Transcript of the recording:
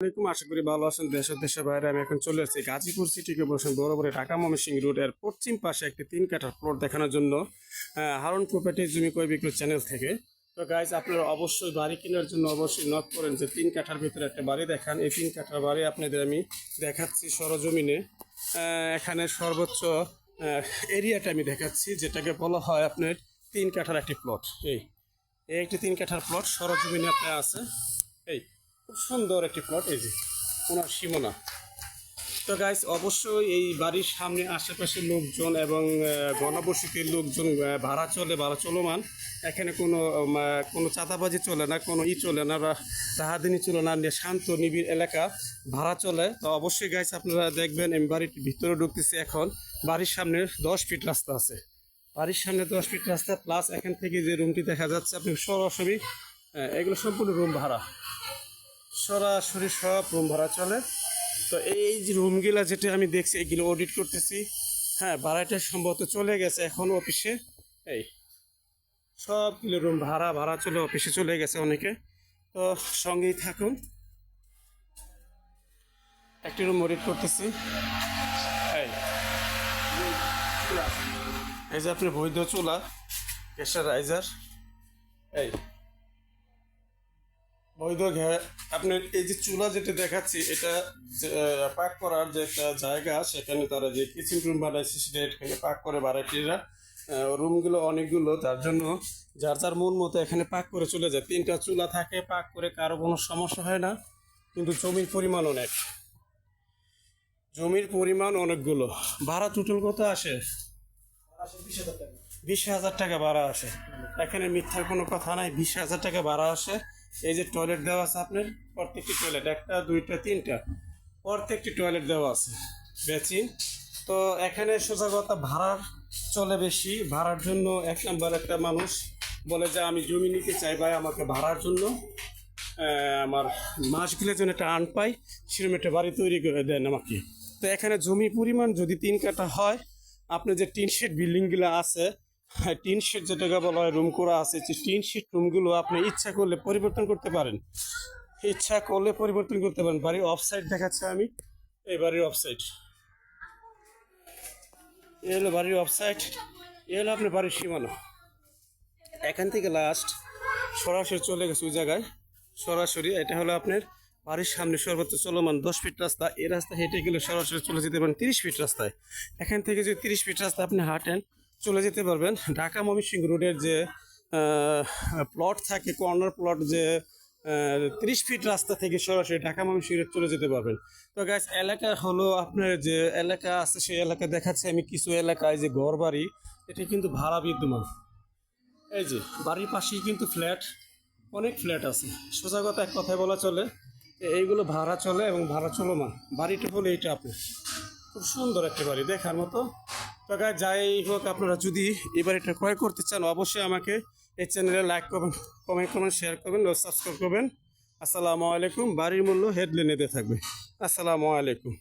আশা করি ভালো আছেন দেশ দেশের বাইরে। আমি এখন চলে আসছি গাজীপুর সিটিকে বড় বরাবর ঢাকা ময়মনসিং রোডের পশ্চিম পাশে একটি তিন কাঠার প্লট দেখানোর জন্য হারন প্রপার্টি জমি ক্রয় বিক্রয় চ্যানেল থেকে। তো গাইজ আপনারা অবশ্যই বাড়ি কেনার জন্য অবশ্যই নক করেন যে তিন কাঠার ভিতরে একটা বাড়ি দেখান। এই তিন কাঠার বাড়ি আপনাদের আমি দেখাচ্ছি সরজমিনে। এখানে সর্বোচ্চ এরিয়াটা আমি দেখাচ্ছি, যেটাকে বলা হয় আপনার তিন কাঠার একটি প্লট এই একটি তিন কাঠার প্লট সরজমিনে আপনার আছে। এই খুব সুন্দর একটি প্লট এই যে ওনার সীমনা। তো গাইস অবশ্যই এই বাড়ির সামনে আশেপাশের লোকজন এবং আহ, ঘনবসতির লোকজন ভাড়া চলে ভাড়া চলমান। এখানে কোনো কোনো চাঁদাবাজি চলে না কোনো ই চলে না বা তাহাদিনী চলে না শান্ত নিবিড় এলাকা ভাড়া চলে। তো অবশ্যই গাইস আপনারা দেখবেন আমি বাড়ির ভিতরে ঢুকতেছি এখন। বাড়ির সামনে দশ ফিট রাস্তা আছে। বাড়ির সামনে দশ ফিট রাস্তা প্লাস এখান থেকে যে রুমটি দেখা যাচ্ছে আপনি সরাসরি এগুলো সম্পূর্ণ রুম ভাড়া। সরাসরি সব রুম ভাড়া চলে। তো এই যে রুমগুলা যেটা আমি দেখছি, এগুলো অডিট করতেছি। হ্যাঁ ভাড়াটা সম্ভবত চলে গেছে এখন অফিসে। এই, সবগুলো রুম ভাড়া ভাড়া চলে অফিসে চলে গেছে অনেকে। তো সঙ্গেই থাকুন। একটি রুম অডিট করতেছি। এই এই যে আপনি বৈধ চুলা প্রেশার রাইজার এই বৈধ ঘে- আপনার এই যে চুলা যেটা দেখাচ্ছি, এটা পাক করার যে একটা জায়গা, সেখানে তারা যে কিচেন রুম বানাইছে, সেটা এখানে পাক করে ভাড়াটিরা রুমগুলো অনেকগুলো, তার জন্য যার যার মন মতো এখানে পাক করে চলে যায়। তিনটা চুলা থাকে পাক করে কারও কোনো সমস্যা হয় না, কিন্তু জমির পরিমাণ অনেক। জমির পরিমাণ অনেকগুলো। ভাড়া টোটাল কত আসে? বিশ হাজার টাকা। ভাড়া আসে। এখানে মিথ্যার কোনো কথা নাই, বিশ হাজার টাকা ভাড়া আসে। এই যে টয়লেট দেওয়া আছে আপনার, প্রত্যেকটি টয়লেট একটা, দুইটা, তিনটা, প্রত্যেকটি টয়লেট দেওয়া আছে বেচিন তো এখানে সোজা ভাড়ার চলে বেশি, ভাড়ার জন্য এক নাম্বার একটা মানুষ বলে যে, আমি জমি নিতে চাই ভাই আমাকে ভাড়ার জন্য। আমার মাসগুলোর জন্য একটা আন পাই, সেরকম একটা বাড়ি তৈরি করে দেন আমাকে। তো এখানে জমি পরিমাণ যদি তিন কাটা হয়, আপনি যে টিন শেড বিল্ডিংগুলো আছে টিন শেড যেটাকে বলা হয় রুম করা আছে, যে টিন শেড রুমগুলো আপনি ইচ্ছা করলে পরিবর্তন করতে পারেন। ইচ্ছা করলে পরিবর্তন করতে পারেন। বাড়ির অফ সাইড দেখাচ্ছে আমি। এই বাড়ির অফ সাইড এ হলো বাড়ির অফ সাইড এ হলো আপনার বাড়ির সীমানা। এখান থেকে লাস্ট সরাসরি চলে গেছে ওই জায়গায়। সরাসরি এটা হলো আপনার বাড়ির সামনে সর্বোচ্চ চলমান দশ ফিট রাস্তা। এই রাস্তা হেঁটে গেলে সরাসরি চলে যেতে পারেন তিরিশ ফিট রাস্তায়। এখান থেকে যদি তিরিশ ফিট রাস্তা আপনি হাঁটেন চলে যেতে পারবেন। ঢাকা ময়মনসিংহ রোডের যে প্লট থাকে কর্নার প্লট যে তিরিশ ফিট রাস্তা থেকে সরাসরি ঢাকা রোড চলে যেতে পারবেন। তো গাছ এলাকা হলো আপনার যে, এলাকা আছে সেই এলাকা দেখাচ্ছে আমি। কিছু এলাকায় যে ঘর বাড়ি এটা কিন্তু ভাড়া বিদ্যমান। এই যে, বাড়ির পাশেই কিন্তু ফ্ল্যাট অনেক ফ্ল্যাট আছে। সোজা কথা এক কথায় বলা চলে এইগুলো ভাড়া চলে এবং ভাড়া চলমান। বাড়িটা হলো এইটা আপনার খুব সুন্দর একটা বাড়ি, দেখার মতো। Guys, যাই হোক আপনারা যদি এবার এটা ক্রয় করতে চান অবশ্যই আমাকে এই চ্যানেলে লাইক করবেন কমেন্ট করবেন শেয়ার করবেন ও সাবস্ক্রাইব করবেন। আসসালামু আলাইকুম বাড়ির মূল্য হেডলাইনে দিয়ে থাকবে। আসসালামু আলাইকুম।